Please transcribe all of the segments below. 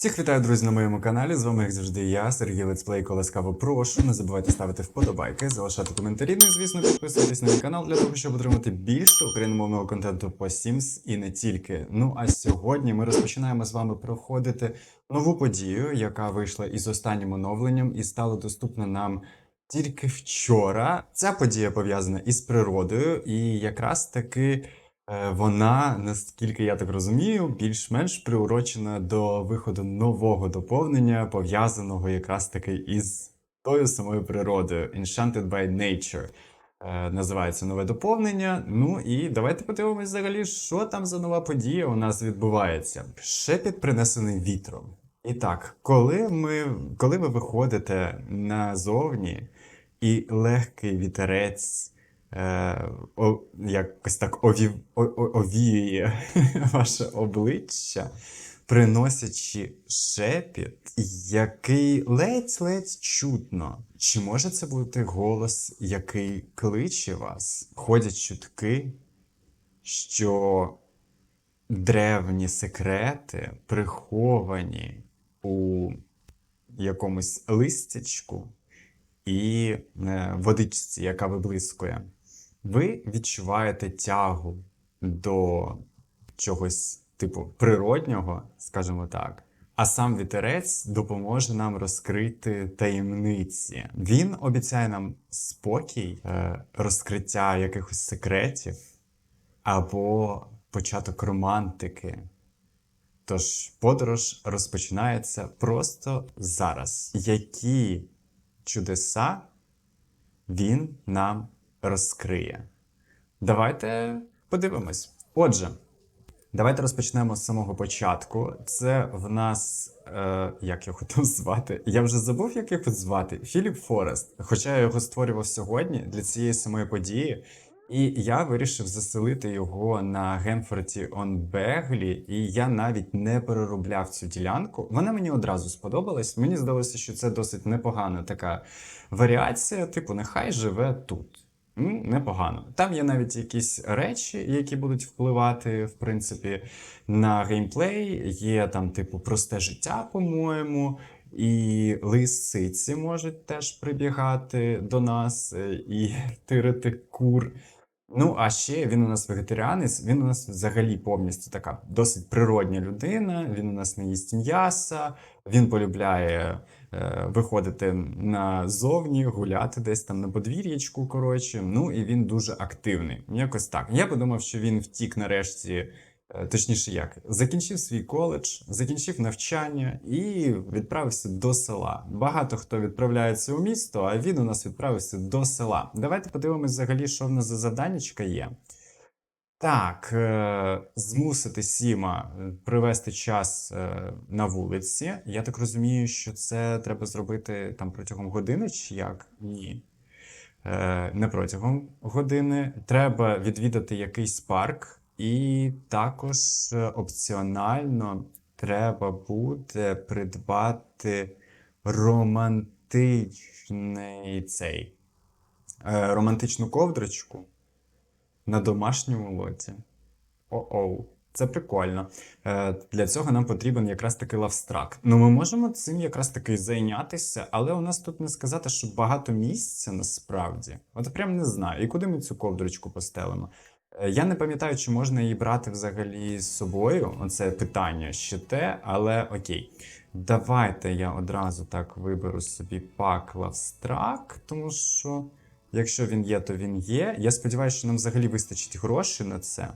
Всіх вітаю, друзі, на моєму каналі. З вами, як завжди, я, Сергій Летсплейко. Ласкаво прошу. Не забувайте ставити вподобайки, залишати коментарі. Ну і, звісно, підписуйтесь на мій канал для того, щоб отримати більше україномовного контенту по Sims і не тільки. Ну а сьогодні ми розпочинаємо з вами проходити нову подію, яка вийшла із останнім оновленням і стала доступна нам. Тільки вчора ця подія пов'язана із природою, і якраз таки Вона, наскільки я так розумію, більш-менш приурочена до виходу нового доповнення, пов'язаного якраз таки із тою самою природою. Enchanted by Nature. Е, Називається нове доповнення. Ну і давайте подивимось взагалі, що там за нова подія у нас відбувається. Шепіт принесений вітром. І так, коли ми, коли ви виходите назовні, і легкий вітерець е, о, якось так овів, о, о, овіює ваше обличчя, приносячи шепіт, який ледь-ледь чутно. Чи може це бути голос, який кличе вас? Ходять чутки, що древні секрети приховані у якомусь листячку і е, водичці, яка виблискує, ви відчуваєте тягу до чогось типу природнього, скажімо так. А сам вітерець допоможе нам розкрити таємниці. Він обіцяє нам спокій, е, розкриття якихось секретів або початок романтики. Тож подорож розпочинається просто зараз. Які чудеса він нам розкриє? Давайте подивимось. Отже, давайте розпочнемо з самого початку. Це в нас. Е, як його там звати? Я вже забув, як його звати. Філіп Форест. Хоча я його створював сьогодні для цієї самої події. І я вирішив заселити його на Гемфорті он Беглі, і я навіть не переробляв цю ділянку. Вона мені одразу сподобалась. Мені здалося, що це досить непогана така варіація. Типу, нехай живе тут. Непогано. Там є навіть якісь речі, які будуть впливати, в принципі, на геймплей. Є там, типу, просте життя, по-моєму. І лисиці можуть теж прибігати до нас е, і тирити кур. Ну, а ще він у нас вегетаріанець, він у нас взагалі повністю така досить природня людина. Він у нас не їсть м'яса, він полюбляє виходити назовні, гуляти десь там на подвір'ячку. Коротше. Ну і він дуже активний. Якось так. Я подумав, що він втік нарешті. е, Точніше, як закінчив свій коледж, закінчив навчання і відправився до села. Багато хто відправляється у місто, а він у нас відправився до села. Давайте подивимось взагалі, що в нас за заданнячка є. Так, е, змусити Сіма е, привести час е, на вулиці. Я так розумію, що це треба зробити там протягом години, чи як? Ні. Не протягом години. Треба відвідати якийсь парк, і також опціонально треба буде придбати романтичний цей романтичну ковдрочку на домашньому лоті. О-оу. Це прикольно. Е, для цього нам потрібен якраз таки лавстрак. Ну, ми можемо цим якраз таки зайнятися, але у нас тут не сказати, що багато місця насправді. От прям не знаю. І куди ми цю ковдрочку постелимо? Е, Я не пам'ятаю, чи можна її брати взагалі з собою. Оце питання ще те, але окей. Давайте я одразу так виберу собі пак лавстрак, тому що якщо він є, то він є. Я сподіваюся, що нам взагалі вистачить грошей на це.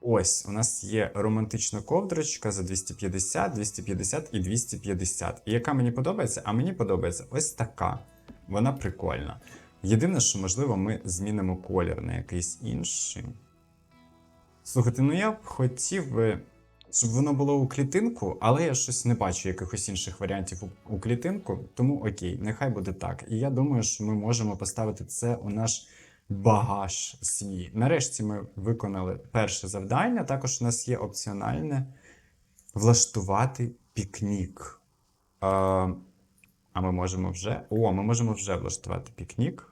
Ось, у нас є романтична ковдрочка за 250, 250 і 250. І яка мені подобається? А мені подобається ось така. Вона прикольна. Єдине, що, можливо, ми змінимо колір на якийсь інший. Слухайте, ну я б хотів би, щоб воно було у клітинку, але я щось не бачу якихось інших варіантів у, клітинку, тому окей, нехай буде так. І я думаю, що ми можемо поставити це у наш багаж свій. Нарешті ми виконали перше завдання. Також у нас є опціональне влаштувати пікнік. А ми можемо вже. О, ми можемо вже влаштувати пікнік.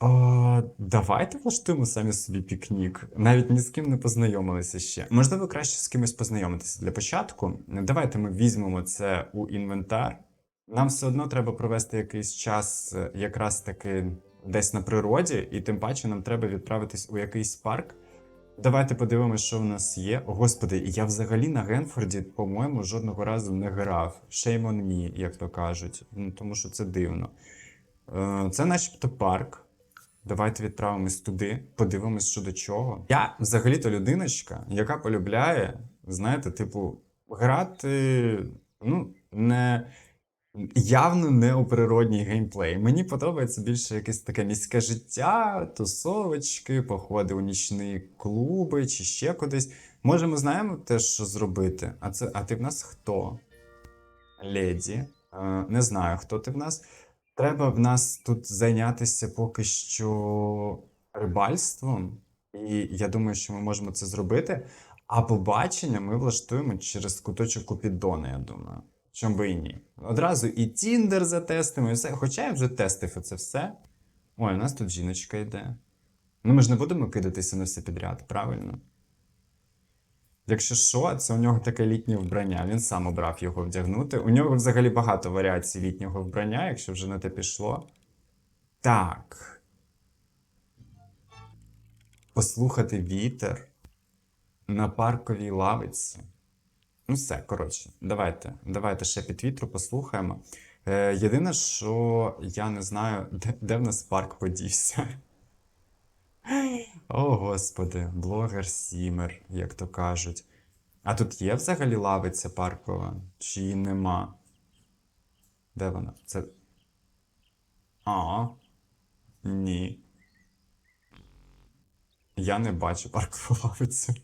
О, давайте влаштуємо самі собі пікнік. Навіть ні з ким не познайомилися ще. Можливо, краще з кимось познайомитися для початку. Давайте ми візьмемо це у інвентар. Нам все одно треба провести якийсь час е, якраз таки десь на природі, і тим паче нам треба відправитись у якийсь парк. Давайте подивимося, що в нас є. О, Господи, я взагалі на Генфорді, по-моєму, жодного разу не грав. Shame on me, як то кажуть. Ну, тому що це дивно. Е, Це начебто парк. Давайте відправимось туди, подивимось, що до чого. Я взагалі-то людиночка, яка полюбляє, знаєте, типу, грати, ну, не. Явно не у природній геймплей. Мені подобається більше якесь таке міське життя, тусовочки, походи у нічні клуби чи ще кудись. Може, ми знаємо те, що зробити. А це, а ти в нас хто? Леді. Е, не знаю, хто ти в нас. Треба в нас тут зайнятися поки що рибальством. І я думаю, що ми можемо це зробити. А побачення ми влаштуємо через куточок Купідона, я думаю. Чом би і ні. Одразу і Тіндер затестимо, і все. Хоча я вже тестив це все. Ой, у нас тут жіночка йде. Ну ми ж не будемо кидатися на все підряд, правильно? Якщо що, це у нього таке літнє вбрання. Він сам обрав його вдягнути. У нього взагалі багато варіацій літнього вбрання, якщо вже на те пішло. Так. Послухати вітер на парковій лавиці. Ну, все, коротше, давайте, давайте ще під вітру послухаємо. Е, єдине, що я не знаю, де, де в нас парк подівся. О, господи, блогер Сімер, як то кажуть. А тут є взагалі лавиця паркова? Чи нема? Де вона? Це. А. Ні. Я не бачу паркову лавицю.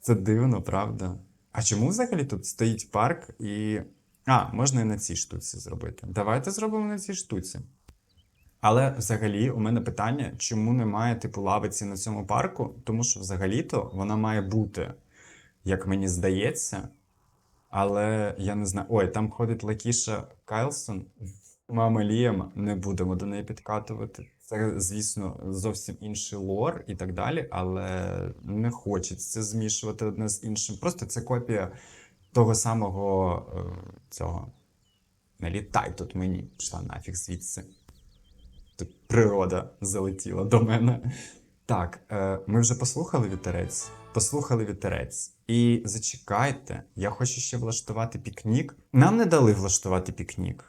Це дивно, правда? А чому взагалі тут стоїть парк і. А, можна і на цій штуці зробити. Давайте зробимо на цій штуці. Але взагалі у мене питання, чому немає типу лавиці на цьому парку? Тому що взагалі-то вона має бути, як мені здається. Але я не знаю. Ой, там ходить Лакіша Кайлсон. Мама Лієм, не будемо до неї підкатувати. Це, звісно, зовсім інший лор і так далі, але не хочеться змішувати одне з іншим. Просто це копія того самого е, цього. Не літай тут мені, пішла нафіг звідси. Природа залетіла до мене. Так, е, ми вже послухали вітерець. Послухали вітерець. І зачекайте, я хочу ще влаштувати пікнік. Нам не дали влаштувати пікнік.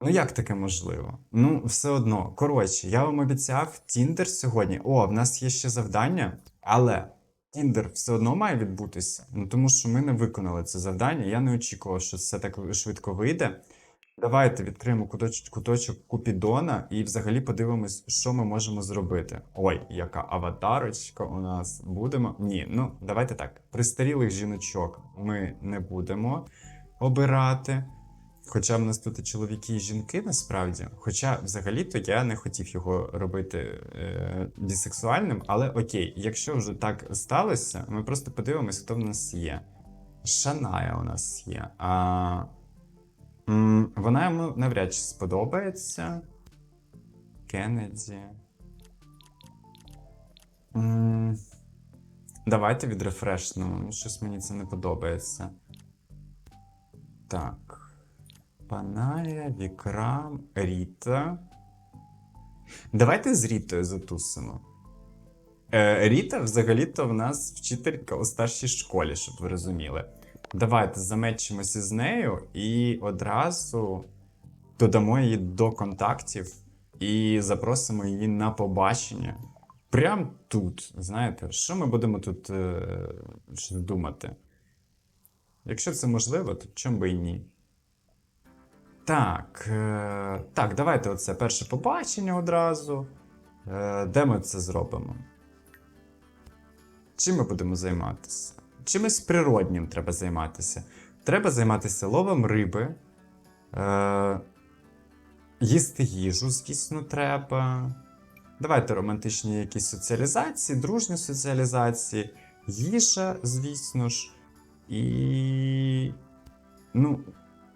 Ну, як таке можливо? Ну, все одно. Коротше, я вам обіцяв Тіндер сьогодні. О, в нас є ще завдання, але Тіндер все одно має відбутися. Ну тому що ми не виконали це завдання. Я не очікував, що це так швидко вийде. Давайте відкриємо куточок, куточок Купідона і взагалі подивимось, що ми можемо зробити. Ой, яка аватарочка у нас будемо. Ні, ну давайте так. Пристарілих жіночок ми не будемо обирати. Хоча в нас тут і чоловіки і жінки насправді. Хоча взагалі-то я не хотів його робити е, бісексуальним, але окей, якщо вже так сталося, ми просто подивимось, хто в нас є. Шаная у нас є. А, вона йому навряд чи сподобається. Кеннеді. Давайте відрефрешнемо. Щось мені це не подобається. Так. Паная, Вікрам, Ріта. Давайте з Рітою затусимо. Е, Ріта взагалі-то в нас вчителька у старшій школі, щоб ви розуміли. Давайте замечимося з нею і одразу додамо її до контактів і запросимо її на побачення. Прям тут. Знаєте, що ми будемо тут е, думати? Якщо це можливо, то чому би і ні? Так, е, так, давайте оце перше побачення одразу. Е, де ми це зробимо? Чим ми будемо займатися? Чимось природнім треба займатися. Треба займатися ловом риби. Е, їсти їжу, звісно, треба. Давайте романтичні якісь соціалізації, дружні соціалізації, їжа, звісно ж. І. Ну,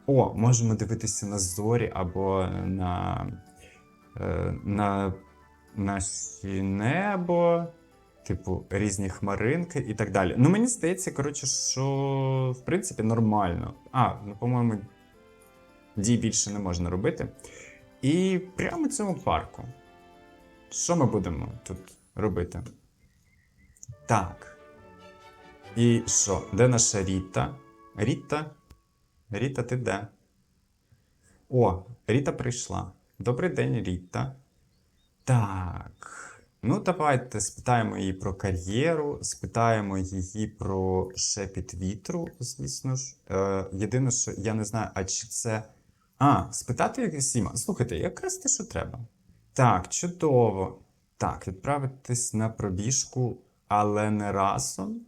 о, можемо дивитися на зорі або на е, на наші небо, типу, різні хмаринки і так далі. Ну, мені здається, коротше, що в принципі нормально. А, ну, по-моєму, дій більше не можна робити. І прямо в цьому парку. Що ми будемо тут робити? Так. І що? Де наша Ріта? Ріта? Ріта, ти де? О, Ріта прийшла. Добрий день, Ріта. Так. Ну, давайте спитаємо її про кар'єру, спитаємо її про шепіт вітру, звісно ж. Е, єдине, що я не знаю, а чи це. А, спитати як Сіма. Слухайте, якраз те, що треба. Так, чудово. Так, відправитись на пробіжку, але не разом.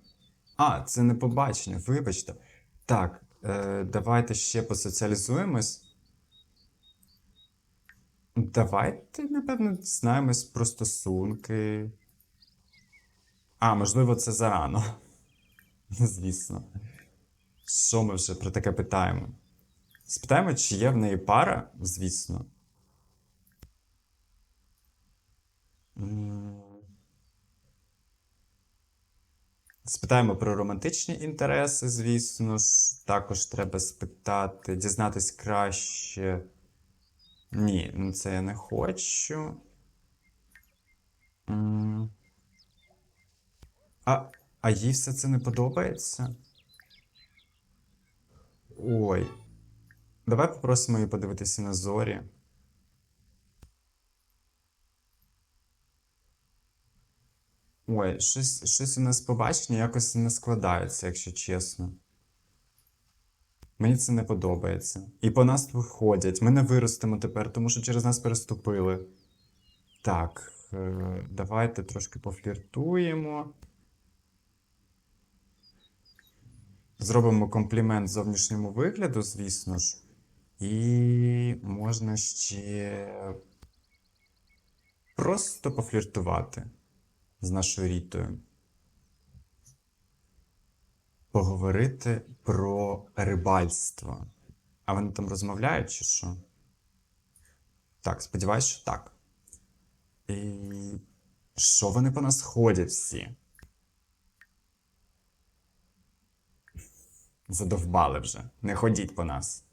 А, це не побачення, вибачте. Так, е, давайте ще посоціалізуємось. Давайте, напевно, дізнаємось про стосунки. А, можливо, це зарано. Звісно. Що ми вже про таке питаємо? Спитаємо, чи є в неї пара, звісно. Спитаємо про романтичні інтереси, звісно. Також треба спитати, дізнатись краще. Ні, ну це я не хочу. А, а їй все це не подобається? Ой. Давай попросимо її подивитися на зорі. Ой, щось, щось у нас побачення якось не складається, якщо чесно. Мені це не подобається. І по нас виходять. Ми не виростемо тепер, тому що через нас переступили. Так, е, давайте трошки пофліртуємо. Зробимо комплімент зовнішньому вигляду, звісно ж. І можна ще просто пофліртувати з нашою Рітою. Поговорити про рибальство. А вони там розмовляють чи що? Так, сподіваюсь, що так. І що вони по нас ходять всі? Задовбали вже. Не ходіть по нас.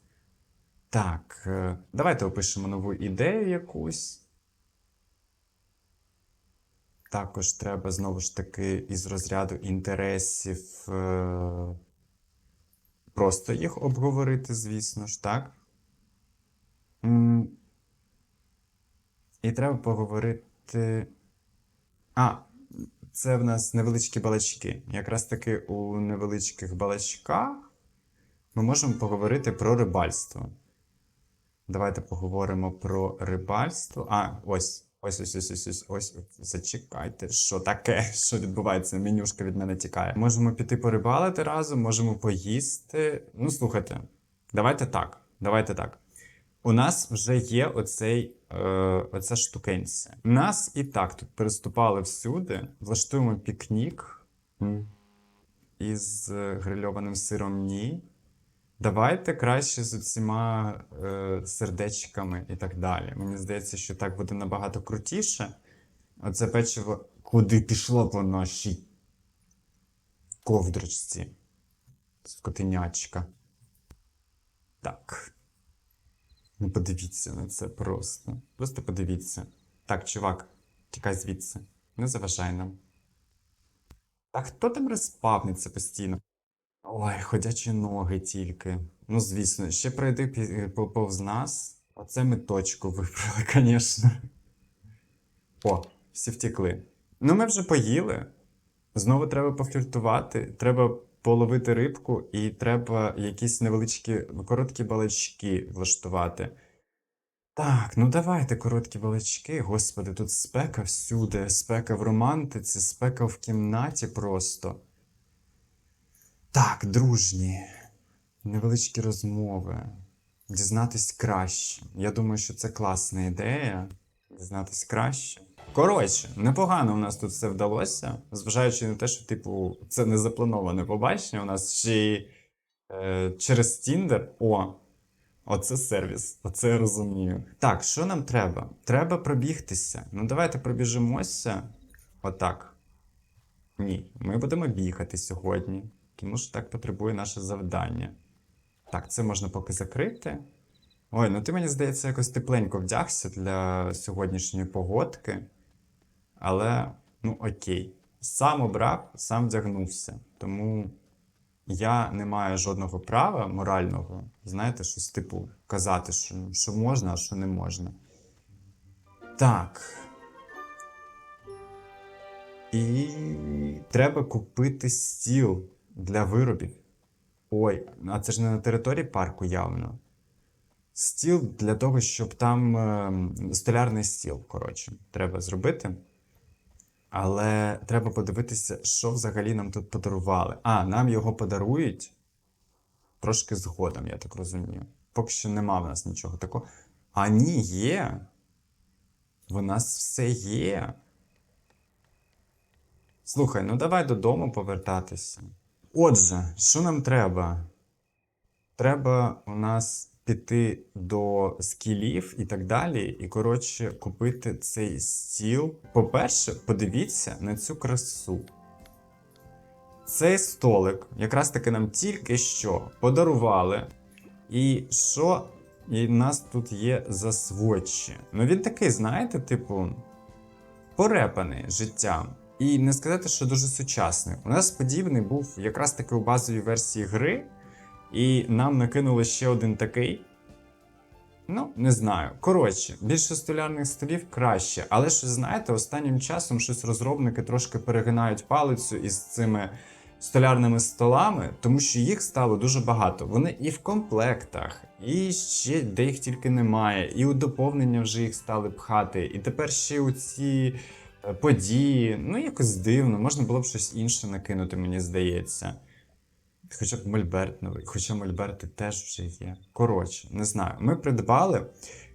Так, е, давайте опишемо нову ідею якусь. Також треба знову ж таки із розряду інтересів е, просто їх обговорити, звісно ж, так? І треба поговорити. А, це в нас невеличкі балачки. Якраз таки у невеличких балачках ми можемо поговорити про рибальство. Давайте поговоримо про рибальство. А, ось. Ось, ось, ось, ось, ось, ось, зачекайте, що таке, що відбувається, менюшка від мене тікає. Можемо піти порибалити разом, можемо поїсти. Ну, слухайте, давайте так. Давайте так. У нас вже є оцей, е, оця штукенця. Нас і так тут переступали всюди, влаштуємо пікнік із е, грильованим сиром ні. Давайте краще з усіма е, сердечками і так далі. Мені здається, що так буде набагато крутіше. Оце печиво куди пішло по нашій ковдрочці. Скотинячка. Так. Ну, подивіться на це просто. Просто подивіться. Так, чувак, тікай звідси. Не заважай нам. А хто там розпавниться постійно? Ой, ходячі ноги тільки. Ну, звісно, ще пройди по- повз нас. Оце ми точку вибрали, звісно. О, всі втекли. Ну, ми вже поїли. Знову треба пофліртувати, треба половити рибку, і треба якісь невеличкі короткі балачки влаштувати. Так, ну давайте короткі балачки. Господи, тут спека всюди, спека в романтиці, спека в кімнаті просто. Так, дружні, невеличкі розмови. Дізнатись краще. Я думаю, що це класна ідея. Дізнатись краще. Коротше, непогано у нас тут все вдалося, зважаючи на те, що, типу, це не заплановане побачення. У нас ще е, через Тіндер. О, Оце сервіс, оце я розумію. Так, що нам треба? Треба пробігтися. Ну давайте пробіжимося. Отак. Ні, ми будемо бігати сьогодні, тому що так потребує наше завдання. Так, це можна поки закрити. Ой, ну ти мені здається, якось тепленько вдягся для сьогоднішньої погодки. Але, ну окей. Сам обрав, сам вдягнувся. Тому я не маю жодного права морального, знаєте, щось типу казати, що, що можна, а що не можна. Так. І треба купити стіл для виробів. Ой, а це ж не на території парку явно. Стіл для того, щоб там е, столярний стіл, коротше, треба зробити. Але треба подивитися, що взагалі нам тут подарували. А, нам його подарують трошки згодом, я так розумію. Поки що нема в нас нічого такого. А ні, є. В нас все є. Слухай, ну давай додому повертатися. Отже, що нам треба? Треба у нас піти до скілів і так далі, і коротше купити цей стіл. По-перше, подивіться на цю красу. Цей столик якраз таки нам тільки що подарували. І що і в нас тут є за сводчі? Ну він такий, знаєте, типу, порепаний життям. І не сказати, що дуже сучасний. У нас подібний був якраз таки у базовій версії гри, і нам накинули ще один такий. Ну, не знаю. Коротше, більше столярних столів краще. Але ж знаєте, останнім часом щось розробники трошки перегинають палицю із цими столярними столами, тому що їх стало дуже багато. Вони і в комплектах, і ще де їх тільки немає, і у доповнення вже їх стали пхати. І тепер ще у ці події. Ну, якось дивно, можна було б щось інше накинути, мені здається. Хоча б Мольберт новий, хоча Мольберти теж вже є. Коротше, не знаю. Ми придбали,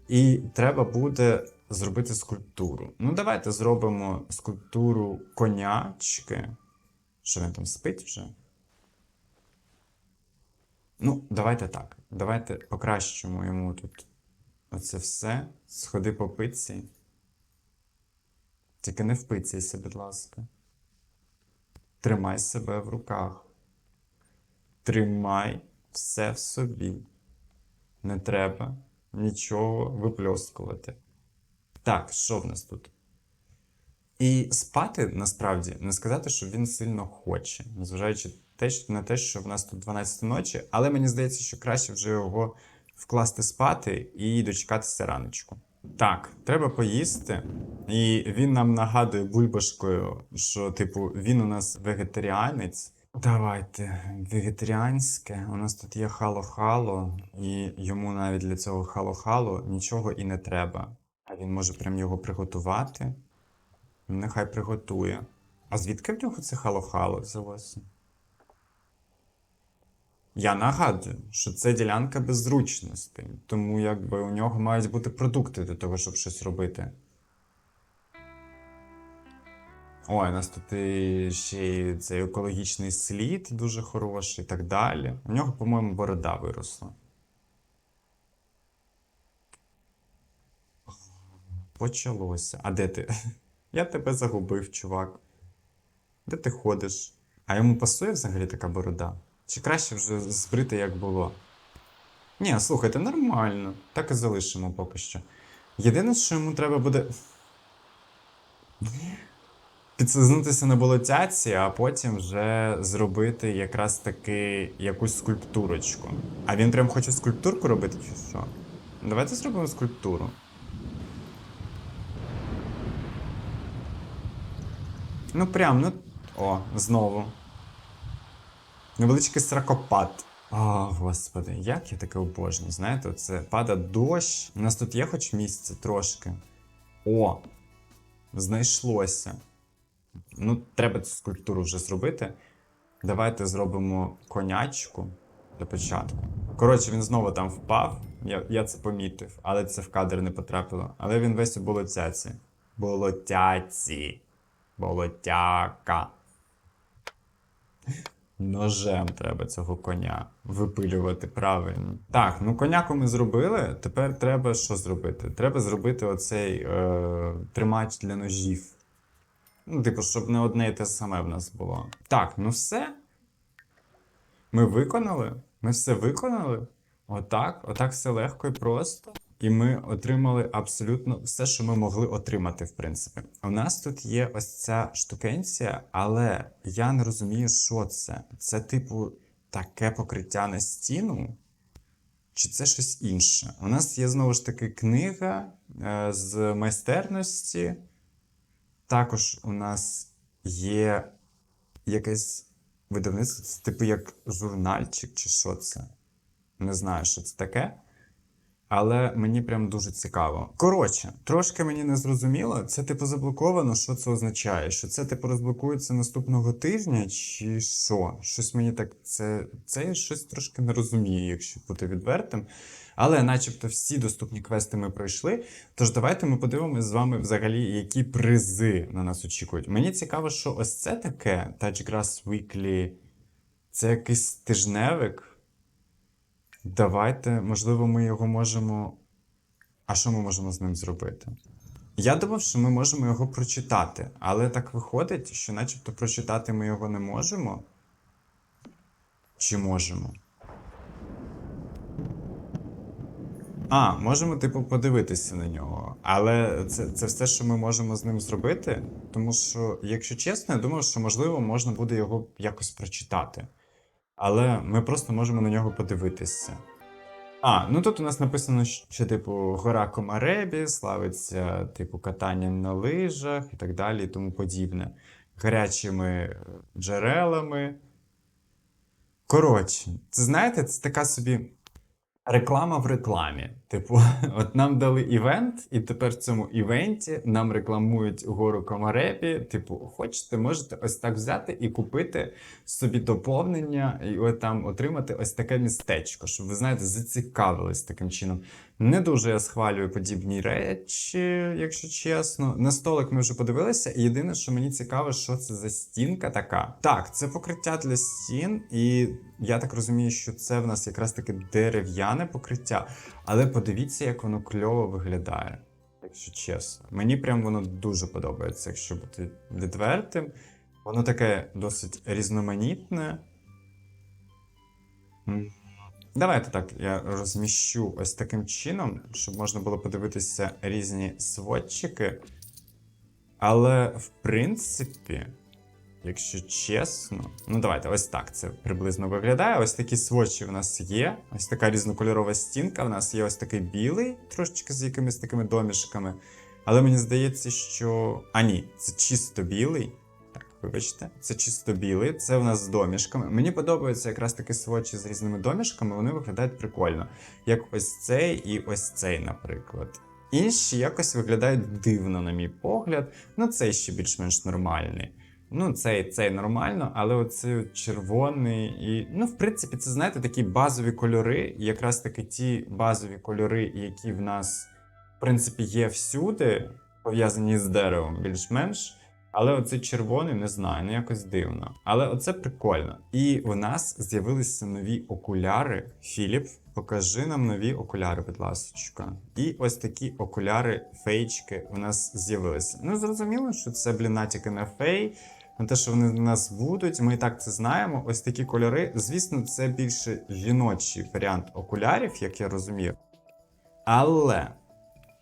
і треба буде зробити скульптуру. Ну, давайте зробимо скульптуру конячки. Що він там спить вже? Ну, давайте так. Давайте покращимо йому тут оце все. Сходи по пиці. Тільки не впицяйся, будь ласка. Тримай себе в руках. Тримай все в собі. Не треба нічого випльоскувати. Так, що в нас тут? І спати насправді не сказати, що він сильно хоче, незважаючи на те, що в нас тут 12 ночі, але мені здається, що краще вже його вкласти спати і дочекатися раночку. Так, треба поїсти. І він нам нагадує бульбашкою, що, типу, він у нас вегетаріанець. Давайте, вегетаріанське. У нас тут є хало-хало, і йому навіть для цього хало-хало нічого і не треба. А він може прям його приготувати. Нехай приготує. А звідки в нього це хало-хало взялося? Я нагадую, що це ділянка без зручностей, тому якби у нього мають бути продукти для того, щоб щось робити. Ой, у нас тут ще й цей екологічний слід дуже хороший і так далі. У нього, по-моєму, борода виросла. Почалося. А де ти? Я тебе загубив, чувак. Де ти ходиш? А йому пасує взагалі така борода? Чи краще вже збрити, як було? Ні, слухайте, нормально. Так і залишимо поки що. Єдине, що йому треба буде. Підслизнутися на болотяці, а потім вже зробити якраз таки якусь скульптурочку. А він прям хоче скульптурку робити, чи що? Давайте зробимо скульптуру. Ну прям, ну. О, знову. Невеличкий сракопад. О, господи, як я таке обожнюю. Знаєте, це пада дощ. У нас тут є хоч місце трошки. О! Знайшлося. Ну, треба цю скульптуру вже зробити. Давайте зробимо конячку для початку. Коротше, він знову там впав. Я, я це помітив, але це в кадр не потрапило. Але він весь у болотяці. Болотяці. Болотяка. Ножем треба цього коня випилювати правильно. Так, ну коняку ми зробили. Тепер треба що зробити? Треба зробити оцей е, тримач для ножів. Ну, типу, щоб не одне і те саме в нас було. Так, ну все. Ми виконали. Ми все виконали. Отак, отак все легко і просто. І ми отримали абсолютно все, що ми могли отримати, в принципі. У нас тут є ось ця штукенція, але я не розумію, що це. Це, типу, таке покриття на стіну, чи це щось інше? У нас є знову ж таки книга е, з майстерності. Також у нас є якесь видавництво, це типу як журнальчик, чи що це. Не знаю, що це таке. Але мені прям дуже цікаво. Коротше, трошки мені не зрозуміло. Це типу заблоковано. Що це означає? Що це типу розблокується наступного тижня, чи що? Щось мені так це. Це я щось трошки не розумію, якщо бути відвертим. Але, начебто, всі доступні квести ми пройшли. Тож давайте ми подивимось з вами взагалі, які призи на нас очікують. Мені цікаво, що ось це таке Touch Grass Weekly. Це якийсь тижневик. Давайте, можливо, ми його можемо. А що ми можемо з ним зробити? Я думав, що ми можемо його прочитати, але так виходить, що начебто прочитати ми його не можемо. Чи можемо? А, можемо, типу, подивитися на нього. Але це, це все, що ми можемо з ним зробити. Тому що, якщо чесно, я думав, що можливо можна буде його якось прочитати. Але ми просто можемо на нього подивитися. А, ну тут у нас написано, що, типу, гора Комаребі, славиться, типу, катанням на лижах і так далі, і тому подібне. Гарячими е, джерелами. Коротше, це знаєте, це така собі реклама в рекламі. Типу, от нам дали івент, і тепер в цьому івенті нам рекламують гору Комарепі. Типу, хочете, можете ось так взяти і купити собі доповнення, і от там отримати ось таке містечко, щоб ви знаєте, зацікавились таким чином. Не дуже я схвалюю подібні речі, якщо чесно. На столик ми вже подивилися, і єдине, що мені цікаво, що це за стінка така. Так, це покриття для стін, і я так розумію, що це в нас якраз таки дерев'яне покриття. Але подивіться, як воно кльово виглядає, якщо чесно. Мені прям воно дуже подобається, якщо бути відвертим. Воно таке досить різноманітне. Давайте так, я розміщу ось таким чином, щоб можна було подивитися різні сводчики. Але, в принципі, якщо чесно, ну давайте, ось так це приблизно виглядає. Ось такі сводчі в нас є. Ось така різнокольорова стінка. В нас є ось такий білий, трошечки з якимись такими домішками. Але мені здається, що. А ні, це чисто білий. Вибачте, це чисто білий, це в нас з домішками. Мені подобаються якраз такі сводчі з різними домішками, вони виглядають прикольно. Як ось цей і ось цей, наприклад. Інші якось виглядають дивно, на мій погляд. Ну, цей ще більш-менш нормальний. Ну, цей, цей нормально, але оцей червоний і. Ну, в принципі, це знаєте такі базові кольори, якраз таки ті базові кольори, які в нас, в принципі, є всюди, пов'язані з деревом, більш-менш. Але оцей червоний не знаю, ну якось дивно. Але оце прикольно. І у нас з'явилися нові окуляри. Філіп, покажи нам нові окуляри, будь ласка. І ось такі окуляри фейчки у нас з'явилися. Ну, зрозуміло, що це блін, натяки на фей. На те, що вони в нас будуть, ми і так це знаємо. Ось такі кольори. Звісно, це більше жіночий варіант окулярів, як я розумію. Але.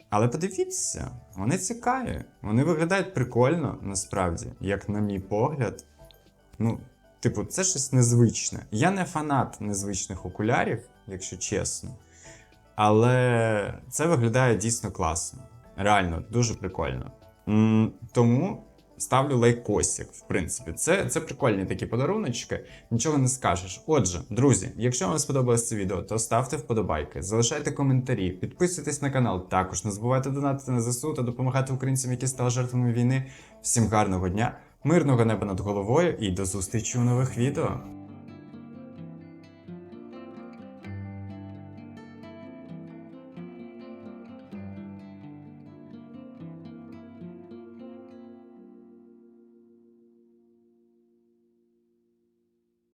Але подивіться, вони цікаві. Вони виглядають прикольно, насправді, як на мій погляд. Ну, типу, це щось незвичне. Я не фанат незвичних окулярів, якщо чесно. Але це виглядає дійсно класно. Реально, дуже прикольно. Тому ставлю лайкосик, в принципі. Це, це прикольні такі подаруночки, нічого не скажеш. Отже, друзі, якщо вам сподобалось це відео, то ставте вподобайки, залишайте коментарі, підписуйтесь на канал. Також не забувайте донатити на ЗСУ та допомагати українцям, які стали жертвами війни. Всім гарного дня, мирного неба над головою і до зустрічі у нових відео.